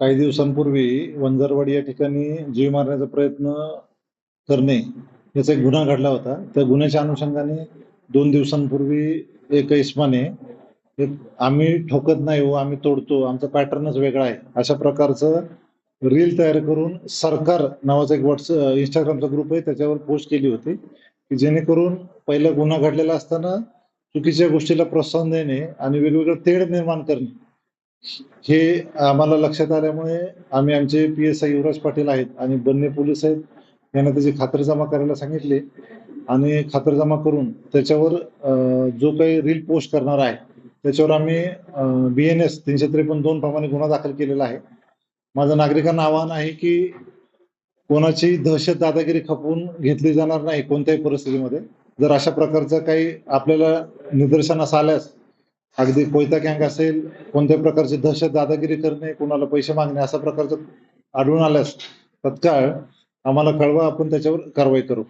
काही दिवसांपूर्वी वंजारवाडी या ठिकाणी जीव मारण्याचा प्रयत्न करणे याचा एक गुन्हा घडला होता. त्या गुन्ह्याच्या अनुषंगाने दोन दिवसांपूर्वी एक इस्माने एक आम्ही ठोकत नाही हो आम्ही तोडतो आमचा पॅटर्नच वेगळा आहे. अशा प्रकारचं रील तयार करून सरकार नावाचा एक व्हॉट्स इंस्टाग्रामचा ग्रुप आहे त्याच्यावर पोस्ट केली होती की जेणेकरून पहिला गुन्हा घडलेला असताना चुकीच्या गोष्टीला प्रोत्साहन देणे आणि वेगवेगळं तेढ निर्माण करणे हे आम्हाला लक्षात आल्यामुळे आम्ही आमचे P S I Yuvraj Patil आहेत आणि बन्ने पोलीस आहेत. यांना त्याची खातरजमा करायला सांगितले आणि खातरजमा करून त्याच्यावर जो काही रील पोस्ट करणार आहे त्याच्यावर आम्ही बी एन एस तीनशे त्रेपन्न दोन प्रमाणे गुन्हा दाखल केलेला आहे. माझं नागरिकांना आवाहन आहे की कोणाची दहशत दादागिरी खपवून घेतली जाणार नाही कोणत्याही परिस्थितीमध्ये. जर अशा प्रकारचं काही आपल्याला निदर्शनास आल्यास अगदी कोयता गँग असेल कोणत्या प्रकारची दहशत दादागिरी करणे कोणाला पैसे मागणे असा प्रकारचं आढळून आल्यास तत्काळ आम्हाला कळवा आपण त्याच्यावर कारवाई करू.